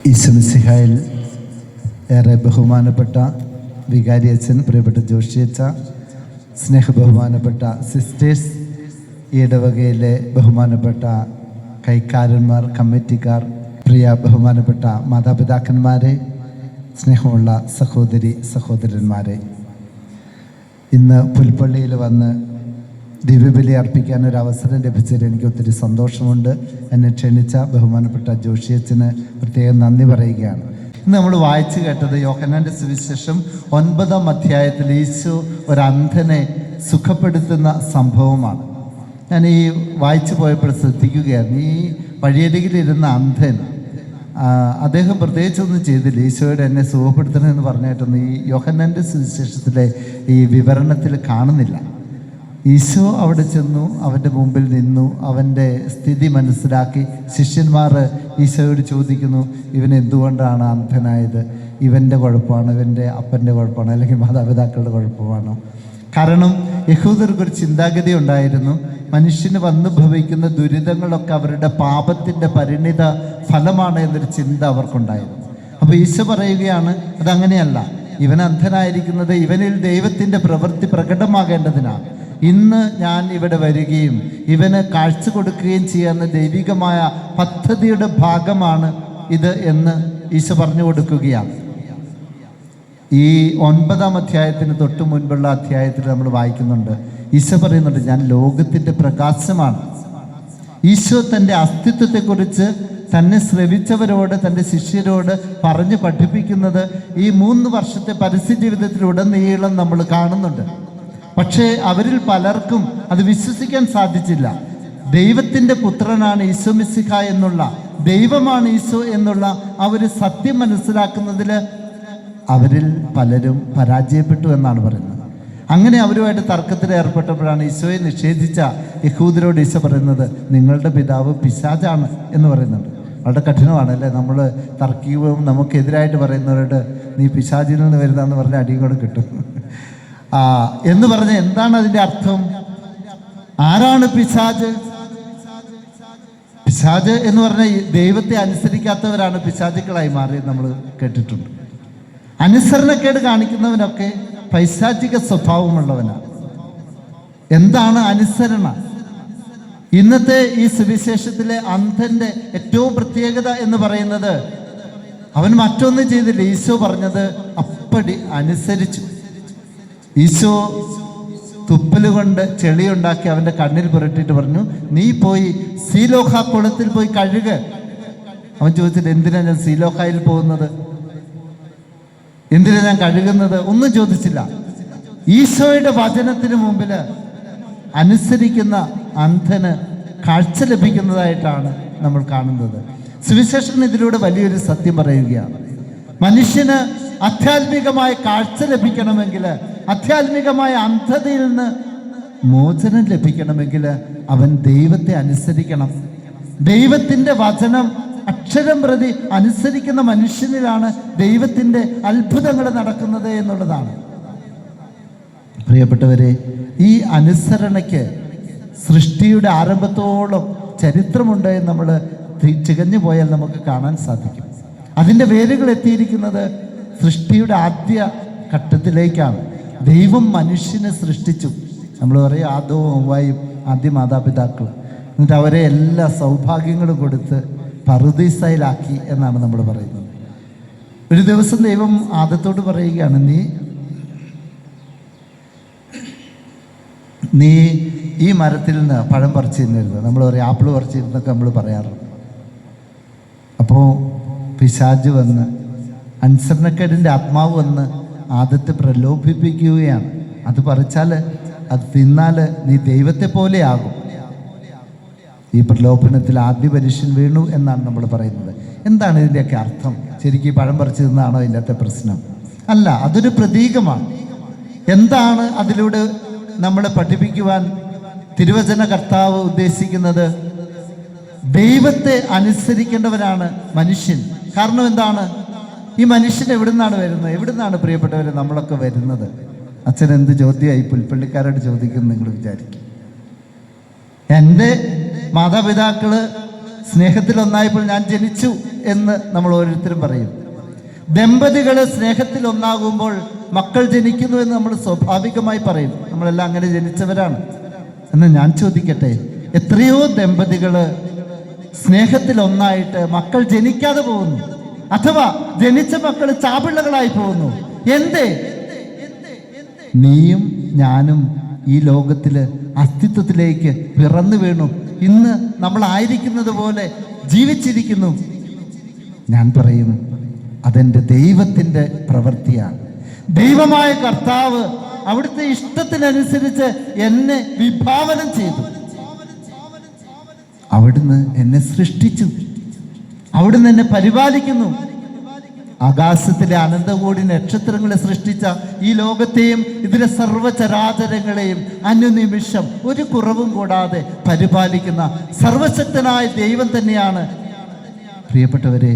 ഈശ്വമിസിഹായിൽ ഏറെ ബഹുമാനപ്പെട്ട വികാരി അച്ഛൻ പ്രിയപ്പെട്ട ജോഷി അച്ഛ സ്നേഹ ബഹുമാനപ്പെട്ട സിസ്റ്റേഴ്സ് ഇടവകയിലെ ബഹുമാനപ്പെട്ട കൈക്കാരന്മാർ കമ്മിറ്റിക്കാർ പ്രിയ ബഹുമാനപ്പെട്ട മാതാപിതാക്കന്മാരെ സ്നേഹമുള്ള സഹോദരി സഹോദരന്മാരെ. ഇന്ന് പുൽപ്പള്ളിയിൽ വന്ന് ദിവ്യബലി അർപ്പിക്കാൻ ഒരു അവസരം ലഭിച്ചതിൽ എനിക്ക് ഒത്തിരി സന്തോഷമുണ്ട്. എന്നെ ക്ഷണിച്ച ബഹുമാനപ്പെട്ട ജോഷിയച്ചന് പ്രത്യേകം നന്ദി പറയുകയാണ്. ഇന്ന് നമ്മൾ വായിച്ചു കേട്ടത് യോഹന്നാന്റെ സുവിശേഷം ഒൻപതാം അധ്യായത്തിൽ ഈശു ഒരു അന്ധനെ സുഖപ്പെടുത്തുന്ന സംഭവമാണ്. ഞാൻ ഈ വായിച്ചു പോയപ്പോൾ ശ്രദ്ധിക്കുകയായിരുന്നു. ഈ വഴിയരികിലിരുന്ന അന്ധൻ അദ്ദേഹം പ്രത്യേകിച്ചൊന്നും ചെയ്തില്ല. ഈശോയുടെ എന്നെ സുഖപ്പെടുത്തണമെന്ന് പറഞ്ഞിട്ടൊന്നും ഈ യോഹന്നാന്റെ സുവിശേഷത്തിലെ ഈ വിവരണത്തിൽ കാണുന്നില്ല. ഈശോ അവിടെ ചെന്നു അവന്റെ മുമ്പിൽ നിന്നു അവന്റെ സ്ഥിതി മനസ്സിലാക്കി. ശിഷ്യന്മാർ ഈശോയോട് ചോദിക്കുന്നു ഇവൻ എന്തുകൊണ്ടാണ് അന്ധനായത്? ഇവന്റെ കുഴപ്പമാണ്? ഇവന്റെ അപ്പന്റെ കുഴപ്പമാണ്? അല്ലെങ്കിൽ മാതാപിതാക്കളുടെ കുഴപ്പമാണോ? കാരണം യഹൂദർക്കൊരു ചിന്താഗതി ഉണ്ടായിരുന്നു. മനുഷ്യന് വന്നു ഭവിക്കുന്ന ദുരിതങ്ങളൊക്കെ അവരുടെ പാപത്തിന്റെ പരിണിത ഫലമാണ് എന്നൊരു ചിന്ത അവർക്കുണ്ടായിരുന്നു. അപ്പോൾ ഈശോ പറയുകയാണ് അതങ്ങനെയല്ല. ഇവൻ അന്ധനായിരിക്കുന്നത് ഇവനിൽ ദൈവത്തിന്റെ പ്രവൃത്തി പ്രകടമാകേണ്ടതിനാണ്. ഇന്ന് ഞാൻ ഇവിടെ വരികയും ഇവന് കാഴ്ച കൊടുക്കുകയും ചെയ്യുന്ന ദൈവികമായ പദ്ധതിയുടെ ഭാഗമാണ് ഇത് എന്ന് ഈശോ പറഞ്ഞു കൊടുക്കുകയാണ്. ഈ ഒൻപതാം അധ്യായത്തിന് തൊട്ട് മുൻപുള്ള അധ്യായത്തിൽ നമ്മൾ വായിക്കുന്നുണ്ട്. ഈശോ പറയുന്നുണ്ട് ഞാൻ ലോകത്തിന്റെ പ്രകാശമാണ്. ഈശോ തന്റെ അസ്തിത്വത്തെക്കുറിച്ച് തന്നെ ശ്രവിച്ചവരോട് തന്റെ ശിഷ്യരോട് പറഞ്ഞ് പഠിപ്പിക്കുന്നത് ഈ മൂന്ന് വർഷത്തെ പരസ്യ ജീവിതത്തിലുടനീളം നമ്മൾ കാണുന്നുണ്ട്. പക്ഷേ അവരിൽ പലർക്കും അത് വിശ്വസിക്കാൻ സാധിച്ചില്ല. ദൈവത്തിന്റെ പുത്രനാണ് ഈശോ മിസ്സിഖ എന്നുള്ള ദൈവമാണ് ഈശോ എന്നുള്ള ആ ഒരു സത്യം മനസ്സിലാക്കുന്നതിൽ അവരിൽ പലരും പരാജയപ്പെട്ടു എന്നാണ് പറയുന്നത്. അങ്ങനെ അവരുമായിട്ട് തർക്കത്തിൽ ഏർപ്പെട്ടപ്പോഴാണ് ഈശോയെ നിഷേധിച്ച യഹൂദരോട് ഈശോ പറയുന്നത് നിങ്ങളുടെ പിതാവ് പിശാചാണ് എന്ന് പറയുന്നുണ്ട്. വളരെ കഠിനമാണ് അല്ലേ? നമ്മൾ തർക്കീവും നമുക്കെതിരായിട്ട് പറയുന്നവരോട് നീ പിശാചിൽ നിന്ന് വരുന്നതെന്ന് പറഞ്ഞ അടിയും കൂടെ കിട്ടും. എന്ന് പറഞ്ഞ എന്താണ് അതിന്റെ അർത്ഥം? ആരാണ് പിശാജ്? പിശാജ് എന്ന് പറഞ്ഞ ദൈവത്തെ അനുസരിക്കാത്തവരാണ് പിശാചുക്കളായി മാറി നമ്മൾ കേട്ടിട്ടുണ്ട്. അനുസരണക്കേട് കാണിക്കുന്നവനൊക്കെ പൈശാചിക സ്വഭാവമുള്ളവനാണ് എന്താണ് അനുസരണ? ഇന്നത്തെ ഈ സുവിശേഷത്തിലെ അന്ധന്റെ ഏറ്റവും പ്രത്യേകത എന്ന് പറയുന്നത് അവൻ മറ്റൊന്നും ചെയ്തില്ല. ഈശോ പറഞ്ഞത് അപ്പടി അനുസരിച്ചു. ഈശോ തുപ്പൽ കൊണ്ട് ചെളിയുണ്ടാക്കി അവന്റെ കണ്ണിൽ പുരട്ടിയിട്ട് പറഞ്ഞു നീ പോയി സീലോഹ കുളത്തിൽ പോയി കഴുക. അവൻ ചോദിച്ചിട്ട് എന്തിനാ ഞാൻ സീലോഹായിൽ പോകുന്നത്? എന്തിനാ ഞാൻ കഴുകുന്നത്? ഒന്നും ചോദിച്ചില്ല. ഈശോയുടെ വചനത്തിന് മുമ്പിൽ അനുസരിക്കുന്ന അന്ധന് കാഴ്ച ലഭിക്കുന്നതായിട്ടാണ് നമ്മൾ കാണുന്നത്. സുവിശേഷൻ ഇതിലൂടെ വലിയൊരു സത്യം പറയുകയാണ്. മനുഷ്യന് ആധ്യാത്മികമായ കാഴ്ച ലഭിക്കണമെങ്കിൽ ആധ്യാത്മികമായ അന്ധതയിൽ നിന്ന് മോചനം ലഭിക്കണമെങ്കിൽ അവൻ ദൈവത്തെ അനുസരിക്കണം. ദൈവത്തിന്റെ വചനം അക്ഷരം പ്രതി അനുസരിക്കുന്ന മനുഷ്യനിലാണ് ദൈവത്തിന്റെ അത്ഭുതങ്ങൾ നടക്കുന്നത് എന്നുള്ളതാണ്. പ്രിയപ്പെട്ടവരെ ഈ അനുസരണയ്ക്ക് സൃഷ്ടിയുടെ ആരംഭത്തോളം ചരിത്രമുണ്ട് എന്ന് നമ്മൾ ചികഞ്ഞു പോയാൽ നമുക്ക് കാണാൻ സാധിക്കും. അതിന്റെ വേരുകൾ എത്തിയിരിക്കുന്നത് സൃഷ്ടിയുടെ ആദ്യ ഘട്ടത്തിലേക്കാണ്. ദൈവം മനുഷ്യനെ സൃഷ്ടിച്ചു. നമ്മൾ പറയും ആദവും ഹൗവായും ആദ്യ മാതാപിതാക്കൾ. എന്നിട്ട് അവരെ എല്ലാ സൗഭാഗ്യങ്ങളും കൊടുത്ത് പറുദീസയിലാക്കി എന്നാണ് നമ്മൾ പറയുന്നത്. ഒരു ദിവസം ദൈവം ആദത്തോട് പറയുകയാണ് നീ നീ ഈ മരത്തിൽ നിന്ന് പഴം പറിച്ചിരുന്നരുത്. നമ്മൾ പറയും ആപ്പിൾ പറിച്ചിരുന്നൊക്കെ നമ്മൾ പറയാറുണ്ട് അപ്പോൾ പിശാജ് വന്ന് അനുസരണക്കേടിന്റെ ആത്മാവ് വന്ന് ആദത്തെ പ്രലോഭിപ്പിക്കുകയാണ്. അത് പറിച്ചാൽ അത് തിന്നാൽ നീ ദൈവത്തെ പോലെയാകും. ഈ പ്രലോഭനത്തിൽ ആദ്യ പരീക്ഷൻ വീണു എന്നാണ് നമ്മൾ പറയുന്നത്. എന്താണ് ഇതിന്റെയൊക്കെ അർത്ഥം? ശരിക്കും പഴം പറിച്ചു തിന്നാണോ ഇതിന്റെ പ്രശ്നം? അല്ല അതൊരു പ്രതീകമാണ്. എന്താണ് അതിലൂടെ നമ്മളെ പഠിപ്പിക്കുവാൻ തിരുവചന കർത്താവ് ഉദ്ദേശിക്കുന്നത്? ദൈവത്തെ അനുസരിക്കേണ്ടവരാണ് മനുഷ്യൻ. കാരണം എന്താണ്? ഈ മനുഷ്യൻ എവിടെ നിന്നാണ് വരുന്നത്? എവിടെ നിന്നാണ് പ്രിയപ്പെട്ടവർ നമ്മളൊക്കെ വരുന്നത്? അച്ഛൻ എന്ത് ചോദ്യമായി പുൽപ്പള്ളിക്കാരോട് ചോദിക്കും നിങ്ങൾ വിചാരിക്കും. എന്റെ മാതാപിതാക്കൾ സ്നേഹത്തിൽ ഒന്നായപ്പോൾ ഞാൻ ജനിച്ചു എന്ന് നമ്മൾ ഓരോരുത്തരും പറയും. ദമ്പതികൾ സ്നേഹത്തിൽ ഒന്നാകുമ്പോൾ മക്കൾ ജനിക്കുന്നു എന്ന് നമ്മൾ സ്വാഭാവികമായി പറയും. നമ്മളെല്ലാം അങ്ങനെ ജനിച്ചവരാണ്. എന്ന് ഞാൻ ചോദിക്കട്ടെ എത്രയോ ദമ്പതികൾ സ്നേഹത്തിൽ ഒന്നായിട്ട് മക്കൾ ജനിക്കാതെ പോകുന്നു. അഥവാ ജനിച്ച മക്കൾ ചാപിള്ളകളായി പോകുന്നു. എന്തേ? നീയും ഞാനും ഈ ലോകത്തിൽ അസ്തിത്വത്തിലേക്ക് പിറന്നു വീണു. ഇന്ന് നമ്മൾ ആയിരിക്കുന്നത് പോലെ ജീവിച്ചിരിക്കുന്നു. ഞാൻ പറയും അതെന്റെ ദൈവത്തിന്റെ പ്രവൃത്തിയാണ്. ദൈവമായ കർത്താവ് അവിടുത്തെ ഇഷ്ടത്തിനനുസരിച്ച് എന്നെ വിഭാവനം ചെയ്തു. അവിടുന്ന് എന്നെ സൃഷ്ടിച്ചു. അവിടുന്ന് എന്നെ പരിപാലിക്കുന്നു. ആകാശത്തിലെ അനന്തകോടി നക്ഷത്രങ്ങളെ സൃഷ്ടിച്ച ഈ ലോകത്തെയും ഇതിലെ സർവചരാചരങ്ങളെയും അനുനിമിഷം ഒരു കുറവും കൂടാതെ പരിപാലിക്കുന്ന സർവശക്തനായ ദൈവം തന്നെയാണ്. പ്രിയപ്പെട്ടവരെ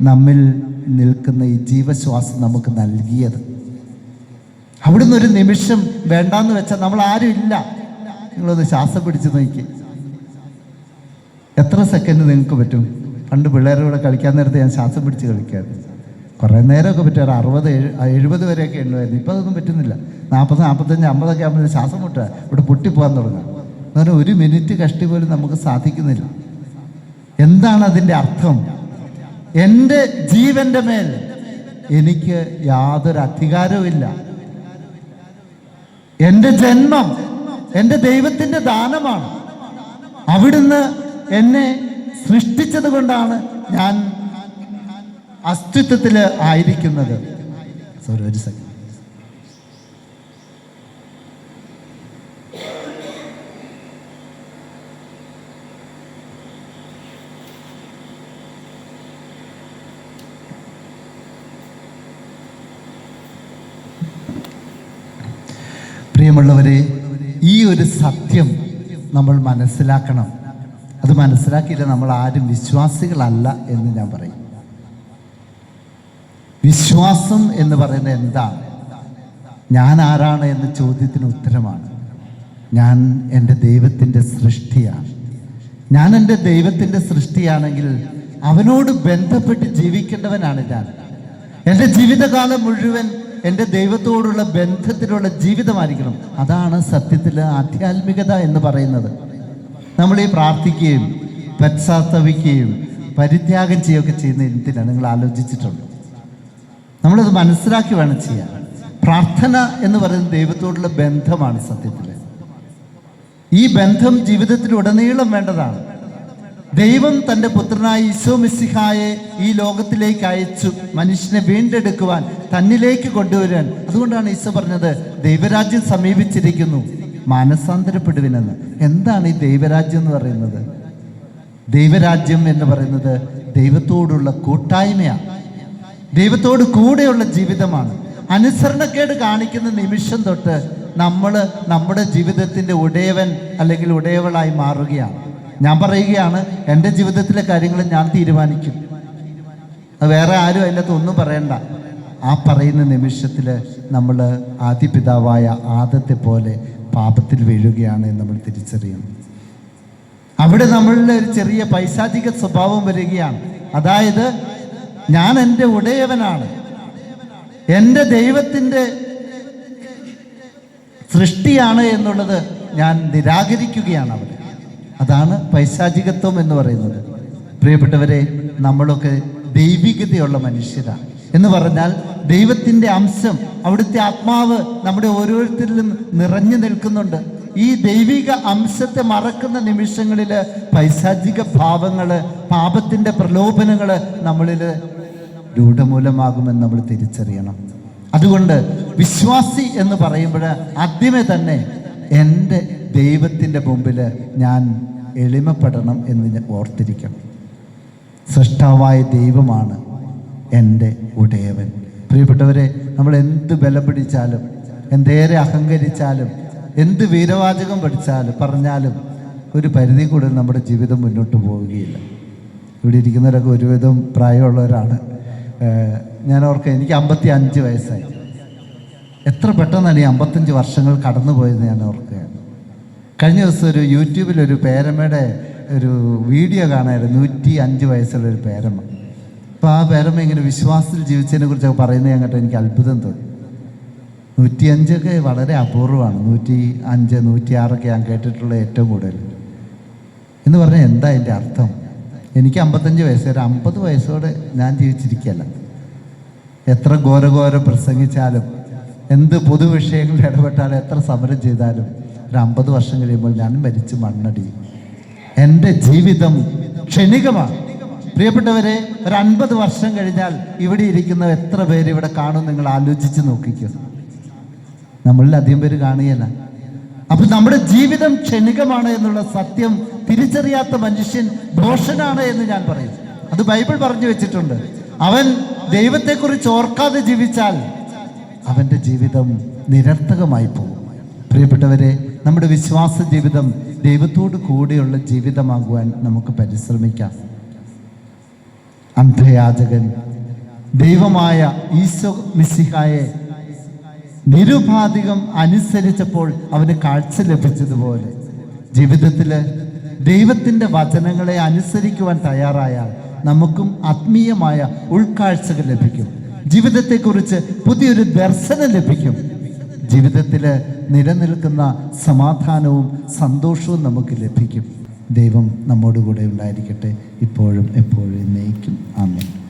നമ്മിൽ നിൽക്കുന്ന ഈ ജീവശ്വാസം നമുക്ക് നൽകിയത്. അവിടുന്ന് ഒരു നിമിഷം വേണ്ടാന്ന് വെച്ചാൽ നമ്മൾ ആരും ഇല്ല. നിങ്ങളൊന്ന് ശ്വാസം പിടിച്ച് നോക്കി. എത്ര സെക്കൻഡ് നിങ്ങൾക്ക് പറ്റും? പണ്ട് പിള്ളേരുടെ കളിക്കാൻ നേരത്തെ ഞാൻ ശ്വാസം പിടിച്ച് കളിക്കായിരുന്നു. കുറേ നേരമൊക്കെ പറ്റും ഒരു അറുപത് എഴു എഴുപത് വരെയൊക്കെ ഉണ്ടായിരുന്നു ഇപ്പം അതൊന്നും പറ്റുന്നില്ല. നാൽപ്പത് നാൽപ്പത്തഞ്ച് അമ്പതൊക്കെ ആകുമ്പോൾ ശ്വാസം മുട്ടുക ഇവിടെ പൊട്ടിപ്പോകാൻ തുടങ്ങുക. എന്ന് പറഞ്ഞാൽ ഒരു മിനിറ്റ് കഷ്ടി പോലും നമുക്ക് സാധിക്കുന്നില്ല. എന്താണ് അതിന്റെ അർത്ഥം? എന്റെ ജീവന്റെ മേൽ എനിക്ക് യാതൊരു അധികാരവുമില്ല എന്റെ ജന്മം എന്റെ ദൈവത്തിന്റെ ദാനമാണ്. അവിടുന്ന് എന്നെ സൃഷ്ടിച്ചത് കൊണ്ടാണ് ഞാൻ അസ്തിത്വത്തിൽ ആയിരിക്കുന്നത്. സോറി ഒരു സെക്കൻഡ് പ്രിയമുള്ളവരെ ഈ ഒരു സത്യം നമ്മൾ മനസ്സിലാക്കണം. അത് മനസ്സിലാക്കിയില്ല. നമ്മൾ ആരും വിശ്വാസികളല്ല എന്ന് ഞാൻ പറയും. വിശ്വാസം എന്ന് പറയുന്നത് എന്താണ്? ഞാൻ ആരാണ് എന്ന ചോദ്യത്തിന് ഉത്തരമാണ്. ഞാൻ എന്റെ ദൈവത്തിന്റെ സൃഷ്ടിയാണ്. ഞാൻ എന്റെ ദൈവത്തിന്റെ സൃഷ്ടിയാണെങ്കിൽ അവനോട് ബന്ധപ്പെട്ട് ജീവിക്കേണ്ടവനാണ് ഞാൻ. എന്റെ ജീവിതകാലം മുഴുവൻ എന്റെ ദൈവത്തോടുള്ള ബന്ധത്തിലുള്ള ജീവിതമായിരിക്കണം. അതാണ് സത്യത്തിൽ ആധ്യാത്മികത എന്ന് പറയുന്നത്. നമ്മൾ ഈ പ്രാർത്ഥിക്കുകയും പശ്ചാത്തപിക്കുകയും പരിത്യാഗം ചെയ്യുകയൊക്കെ ചെയ്യുന്ന എന്തിനാണ് നിങ്ങൾ ആലോചിച്ചിട്ടുണ്ട്. നമ്മളത് മനസ്സിലാക്കി വേണം ചെയ്യാൻ പ്രാർത്ഥന എന്ന് പറയുന്നത് ദൈവത്തോടുള്ള ബന്ധമാണ് സത്യത്തിൽ ഈ ബന്ധം ജീവിതത്തിൽ ഉടനീളം വേണ്ടതാണ്. ദൈവം തന്റെ പുത്രനായ ഈശോ മിസ്സിഹായെ ഈ ലോകത്തിലേക്ക് അയച്ചു. മനുഷ്യനെ വീണ്ടെടുക്കുവാൻ തന്നിലേക്ക് കൊണ്ടുവരാൻ. അതുകൊണ്ടാണ് ഈശോ പറഞ്ഞത് ദൈവരാജ്യം സമീപിച്ചിരിക്കുന്നു. മാനസാന്തരപ്പെടുവിനെന്ന്. എന്താണ് ഈ ദൈവരാജ്യം എന്ന് പറയുന്നത്? ദൈവരാജ്യം എന്ന് പറയുന്നത് ദൈവത്തോടുള്ള കൂട്ടായ്മയാണ് ദൈവത്തോട് കൂടെയുള്ള ജീവിതമാണ്. അനുസരണക്കേട് കാണിക്കുന്ന നിമിഷം തൊട്ട് നമ്മൾ നമ്മുടെ ജീവിതത്തിന്റെ ഉടയവൻ അല്ലെങ്കിൽ ഉടയവളായി മാറുകയാണ് ഞാൻ പറയുകയാണ് എന്റെ ജീവിതത്തിലെ കാര്യങ്ങൾ ഞാൻ തീരുമാനിക്കും. വേറെ ആരും അതിനകത്ത് ഒന്നും പറയണ്ട. ആ പറയുന്ന നിമിഷത്തിൽ നമ്മൾ ആദിപിതാവായ ആദത്തെ പോലെ പാപത്തിൽ വീഴുകയാണ് നമ്മൾ തിരിച്ചറിയണം. അവിടെ നമ്മളുടെ ഒരു ചെറിയ പൈശാചിക സ്വഭാവം വരികയാണ്. അതായത് ഞാൻ എന്റെ ഉടയവനാണ്. എന്റെ ദൈവത്തിന്റെ സൃഷ്ടിയാണ് എന്നുള്ളത് ഞാൻ നിരാകരിക്കുകയാണ് അവിടെ. അതാണ് പൈശാചികത്വം എന്ന് പറയുന്നത്. പ്രിയപ്പെട്ടവരെ നമ്മളൊക്കെ ദൈവികതയുള്ള മനുഷ്യരാണ്. എന്ന് പറഞ്ഞാൽ ദൈവത്തിന്റെ അംശം അവിടുത്തെ ആത്മാവ് നമ്മുടെ ഓരോരുത്തരിലും നിറഞ്ഞു നിൽക്കുന്നുണ്ട്. ഈ ദൈവിക അംശത്തെ മറക്കുന്ന നിമിഷങ്ങളിൽ പൈശാചിക ഭാവങ്ങൾ പാപത്തിന്റെ പ്രലോഭനങ്ങൾ നമ്മളിൽ രൂഢമൂലമാകുമെന്ന് നമ്മൾ തിരിച്ചറിയണം. അതുകൊണ്ട് വിശ്വാസി എന്ന് പറയുമ്പോൾ ആദ്യമേ തന്നെ എന്റെ ദൈവത്തിന്റെ മുമ്പിൽ ഞാൻ എളിമപ്പെടണം എന്ന് ഓർത്തിരിക്കണം. സൃഷ്ടാവായ ദൈവമാണ് എന്റെ ഉടയവൻ. പ്രിയപ്പെട്ടവരെ നമ്മൾ എന്ത് ബലം പിടിച്ചാലും എന്തേറെ അഹങ്കരിച്ചാലും എന്ത് വീരവാചകം പഠിച്ചാലും പറഞ്ഞാലും ഒരു പരിധി കൂടുതൽ നമ്മുടെ ജീവിതം മുന്നോട്ട് പോവുകയില്ല. ഇവിടെ ഇരിക്കുന്നവരൊക്കെ ഒരുവിധം പ്രായമുള്ളവരാണ്. ഞാൻ ഓർക്കുക എനിക്ക് അമ്പത്തി അഞ്ച് വയസ്സായി. എത്ര പെട്ടെന്നാണ് ഈ അമ്പത്തഞ്ച് വർഷങ്ങൾ കടന്നുപോയെന്ന് ഞാൻ ഓർക്കുകയാണ് കഴിഞ്ഞ ദിവസം ഒരു യൂട്യൂബിൽ ഒരു പേരമ്മയുടെ ഒരു വീഡിയോ കാണായിരുന്നു നൂറ്റി അഞ്ച് വയസ്സുള്ള ഒരു പേരമ്മ. അപ്പോൾ ആ പേരമ്മ ഇങ്ങനെ വിശ്വാസത്തിൽ ജീവിച്ചതിനെ കുറിച്ചൊക്കെ പറയുന്നത് ഞാൻ എനിക്ക് അത്ഭുതം തോന്നി. നൂറ്റിയഞ്ചൊക്കെ വളരെ അപൂർവമാണ്. നൂറ്റി അഞ്ച് നൂറ്റി ആറൊക്കെ ഞാൻ കേട്ടിട്ടുള്ള ഏറ്റവും കൂടുതൽ. എന്ന് പറഞ്ഞാൽ എന്താ എന്റെ അർത്ഥം? എനിക്ക് അമ്പത്തഞ്ച് വയസ്സ് ഒരു അമ്പത് വയസ്സോടെ ഞാൻ ജീവിച്ചിരിക്കുകയല്ല. എത്ര ഘോരഘോര പ്രസംഗിച്ചാലും എന്ത് പൊതു വിഷയങ്ങളിൽ ഇടപെട്ടാലും എത്ര സമരം ചെയ്താലും ഒരു അമ്പത് വർഷം കഴിയുമ്പോൾ ഞാൻ മരിച്ച് മണ്ണടി. എന്റെ ജീവിതം ക്ഷണികമാണ്. പ്രിയപ്പെട്ടവരെ ഒരു അൻപത് വർഷം കഴിഞ്ഞാൽ ഇവിടെ ഇരിക്കുന്ന എത്ര പേര് ഇവിടെ കാണും നിങ്ങൾ ആലോചിച്ച് നോക്കിക്കോ. നമ്മളിൽ അധികം പേര് കാണുകയല്ല. അപ്പൊ നമ്മുടെ ജീവിതം ക്ഷണികമാണ് എന്നുള്ള സത്യം തിരിച്ചറിയാത്ത മനുഷ്യൻ ദോഷനാണ് എന്ന് ഞാൻ പറയും. അത് ബൈബിൾ പറഞ്ഞു വെച്ചിട്ടുണ്ട്. അവൻ ദൈവത്തെക്കുറിച്ച് ഓർക്കാതെ ജീവിച്ചാൽ അവന്റെ ജീവിതം നിരർത്ഥകമായി പോകും. പ്രിയപ്പെട്ടവരെ നമ്മുടെ വിശ്വാസ ജീവിതം ദൈവത്തോട് കൂടെയുള്ള ജീവിതമാകുവാൻ നമുക്ക് പരിശ്രമിക്കാം. അന്ധയാചകൻ. ദൈവമായ ഈശോ മിസിഹായെ നിരുപാധികം അനുസരിച്ചപ്പോൾ അവന് കാഴ്ച ലഭിച്ചതുപോലെ. ജീവിതത്തിൽ ദൈവത്തിന്റെ വചനങ്ങളെ അനുസരിക്കുവാൻ തയ്യാറായാൽ നമുക്കും ആത്മീയമായ ഉൾക്കാഴ്ചകൾ ലഭിക്കും. ജീവിതത്തെക്കുറിച്ച് പുതിയൊരു ദർശനം ലഭിക്കും. ജീവിതത്തിൽ നിലനിൽക്കുന്ന സമാധാനവും സന്തോഷവും നമുക്ക് ലഭിക്കും. ദൈവം നമ്മോടുകൂടെ ഉണ്ടായിരിക്കട്ടെ. ഇപ്പോഴും എപ്പോഴും നയിക്കും ആമേൻ.